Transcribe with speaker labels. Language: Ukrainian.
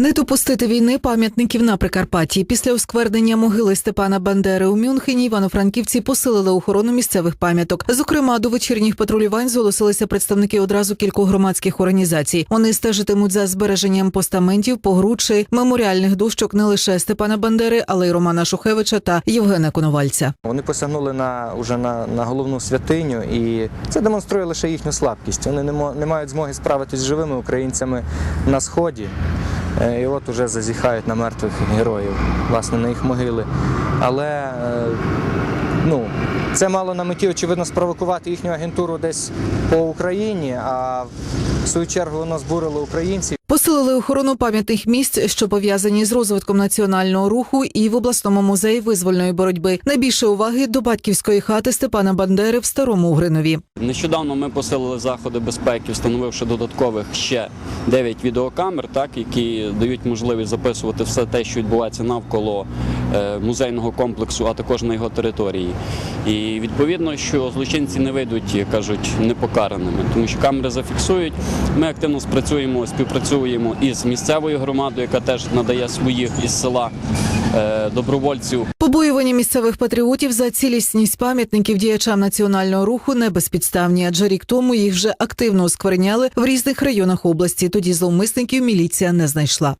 Speaker 1: Не допустити війни пам'ятників на Прикарпатті. Після осквернення могили Степана Бандери у Мюнхені івано-франківці посилили охорону місцевих пам'яток. Зокрема, до вечірніх патрулювань зголосилися представники одразу кількох громадських організацій. Вони стежитимуть за збереженням постаментів, погрудши меморіальних дощок не лише Степана Бандери, але й Романа Шухевича та Євгена Коновальця.
Speaker 2: Вони посягнули на уже на, на головну святиню, і це демонструє лише їхню слабкість. Вони не, не мають змоги справитись з живими українцями на сході. Е, І от уже зазіхають на мертвих героїв, власне, на їх могили. Але е, ну, це мало на меті, очевидно, спровокувати їхню агентуру десь по Україні, а в свою чергу воно збурило українців.
Speaker 1: Посилили охорону пам'ятних місць, що пов'язані з розвитком національного руху, і в обласному музеї визвольної боротьби. Найбільше уваги до батьківської хати Степана Бандери в старому Угринові.
Speaker 3: Нещодавно ми посилили заходи безпеки, встановивши додаткових ще 9 відеокамер, так які дають можливість записувати все те, що відбувається навколо музейного комплексу, а також на його території. І відповідно, що злочинці не вийдуть, кажуть, непокараними, тому що камери зафіксують. Ми активно спрацюємо, співпрацюємо із місцевою громадою, яка теж надає своїх із села е, добровольців.
Speaker 1: Побоювання місцевих патріотів за цілісність пам'ятників діячам національного руху не безпідставні, адже рік тому їх вже активно оскверняли в різних районах області. Тоді зловмисників міліція не знайшла.